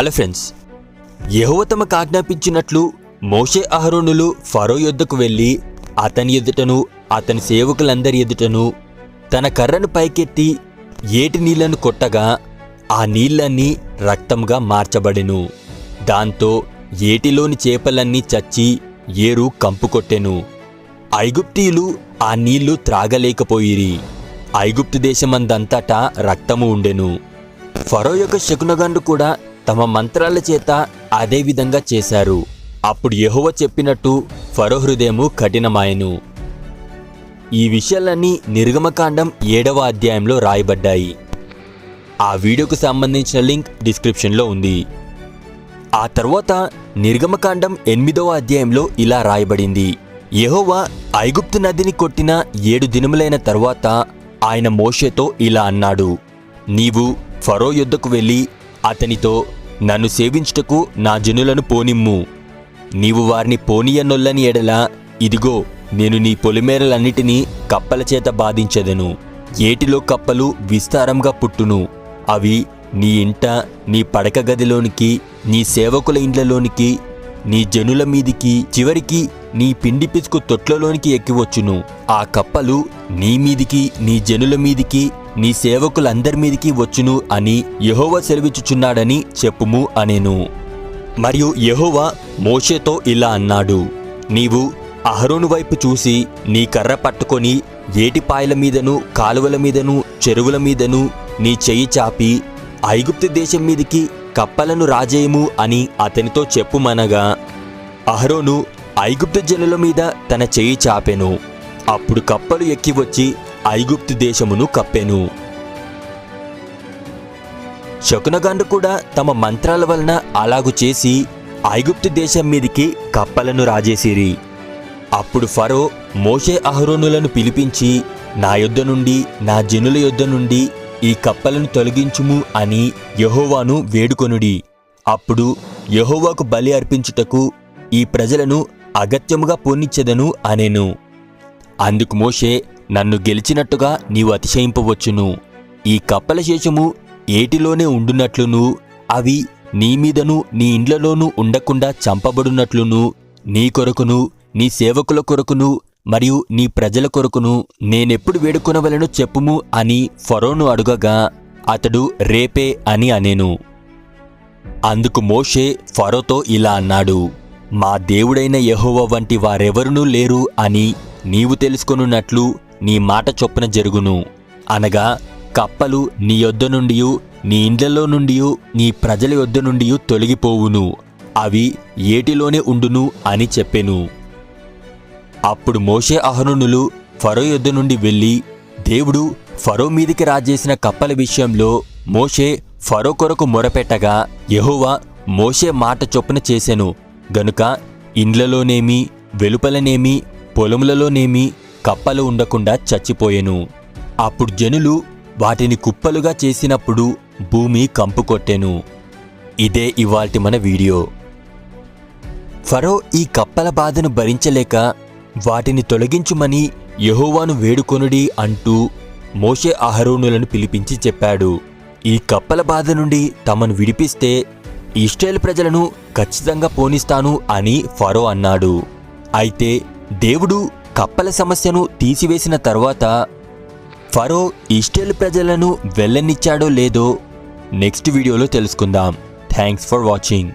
Hello friends యెహోవా తమకు ఆజ్ఞాపించినట్లు మోషే అహరోనులు ఫరో యుద్ధకు వెళ్ళి అతని ఎదుటను అతని సేవకులందరి ఎదుటను తన కర్రను పైకెత్తి ఏటి నీళ్ళను కొట్టగా ఆ నీళ్ళన్నీ రక్తంగా మార్చబడెను. దాంతో ఏటిలోని చేపలన్నీ చచ్చి ఏరు కంపు కొట్టెను. ఐగుప్తీయులు ఆ నీళ్ళు త్రాగలేకపోయిరి. ఐగుప్తు దేశమందంతటా రక్తము ఉండెను. ఫరో యొక్క శకునగండు కూడా తమ మంత్రాల చేత అదే విధంగా చేశారు. అప్పుడు యెహోవ చెప్పినట్టు ఫరో హృదయము కఠినమాయను. ఈ విషయాలన్నీ నిర్గమకాండం ఏడవ అధ్యాయంలో రాయబడ్డాయి. ఆ వీడియోకు సంబంధించిన లింక్ డిస్క్రిప్షన్లో ఉంది. ఆ తర్వాత నిర్గమకాండం ఎనిమిదవ అధ్యాయంలో ఇలా రాయబడింది. యహోవా ఐగుప్తు నదిని కొట్టిన ఏడు దినములైన తర్వాత ఆయన మోషేతో ఇలా అన్నాడు. నీవు ఫరో యుద్ధకు వెళ్ళి అతనితో నన్ను సేవించుటకు నా జనులను పోనిమ్ము. నీవు వారిని పోనీయనొల్లని ఎడల ఇదిగో నేను నీ పొలిమేరలన్నిటినీ కప్పల చేత బాధించదను. ఏటిలో కప్పలు విస్తారంగా పుట్టును. అవి నీ ఇంట నీ పడక గదిలోనికి నీ సేవకుల ఇండ్లలోనికి నీ జనుల మీదికి చివరికి నీ పిండి పిసుకు తొట్లలోనికి ఎక్కివచ్చును. ఆ కప్పలు నీ మీదికి నీ జనుల మీదికి నీ సేవకులందరి మీదికి వచ్చును అని యహోవ సెలవిచ్చుచున్నాడని చెప్పుము అనేను. మరియు యెహోవా మోషేతో ఇలా అన్నాడు నీవు అహరోను వైపు చూసి నీ కర్ర పట్టుకొని ఏటిపాయల మీదను కాలువల మీదను చెరువుల మీదను నీ చెయ్యి చాపి ఐగుప్తు దేశం మీదికి కప్పలను రాజేయము అని అతనితో చెప్పుమనగా అహరోను ఐగుప్తు జనుల మీద తన చెయ్యి చాపెను. అప్పుడు కప్పలు ఎక్కి వచ్చి ఐగుప్తు దేశమును కప్పెను. శకునగాండు కూడా తమ మంత్రాల వలన అలాగు చేసి ఐగుప్తు దేశం మీదికి కప్పలను రాజేసిరి. అప్పుడు ఫరో మోషే అహరోనులను పిలిపించి నా యొద్ద నుండి నా జనుల యొద్ద నుండి ఈ కప్పలను తొలగించుము అని యహోవాను వేడుకొనుడి. అప్పుడు యహోవాకు బలి అర్పించుటకు ఈ ప్రజలను అగత్యముగా పోనిచ్చెదను అనేను. అందుకు మోషే నన్ను గెలిచినట్టుగా నీవు అతిశయింపవచ్చును. ఈ కప్పల శేషము ఏటిలోనే ఉండునట్లును అవి నీ మీదను నీ ఇండ్లలోనూ ఉండకుండా చంపబడునట్లును. నీ కొరకును నీ సేవకుల కొరకును మరియు నీ ప్రజల కొరకును నేనెప్పుడు వేడుకొనవలను చెప్పుము అని ఫరోను అడుగగా అతడు రేపే అని అనేను. అందుకు మోషే ఫరోతో ఇలా అన్నాడు మా దేవుడైన యహోవ వంటి వారెవరునూ లేరు అని నీవు తెలుసుకొనున్నట్లు నీ మాట చొప్పున జరుగును. అనగా కప్పలు నీ యొద్ద నుండి నీ ఇండ్లలో నుండి నీ ప్రజల యొద్ద నుండి తొలగిపోవును. అవి ఏటిలోనే ఉండును అని చెప్పెను. అప్పుడు మోషే అహరోనులు ఫరో యొద్ద నుండి వెళ్ళి దేవుడు ఫరో మీదికి రాజేసిన కప్పల విషయంలో మోషే ఫరో కొరకు మొరపెట్టగా యహోవా మోషే మాట చొప్పున చేశాను గనుక ఇండ్లలోనేమి వెలుపలనేమి పొలములలోనేమి కప్పలు ఉండకుండా చచ్చిపోయెను. అప్పుడు జనులు వాటిని కుప్పలుగా చేసినప్పుడు భూమి కంపు కొట్టెను. ఇదే ఇవాల్టి మన వీడియో. ఫరో ఈ కప్పల బాధను భరించలేక వాటిని తొలగించుమని యహోవాను వేడుకొనుడి అంటూ మోషే అహరోనులను పిలిపించి చెప్పాడు. ఈ కప్పల బాధ నుండి తమను విడిపిస్తే ఇస్రాయేల్ ప్రజలను ఖచ్చితంగా పోనిస్తాను అని ఫరో అన్నాడు. అయితే దేవుడు కప్పల సమస్యను తీసివేసిన తర్వాత ఫరో ఇస్టేల్ ప్రజలను వెళ్ళనిచ్చాడో లేదో నెక్స్ట్ వీడియోలో తెలుసుకుందాం. Thanks for watching.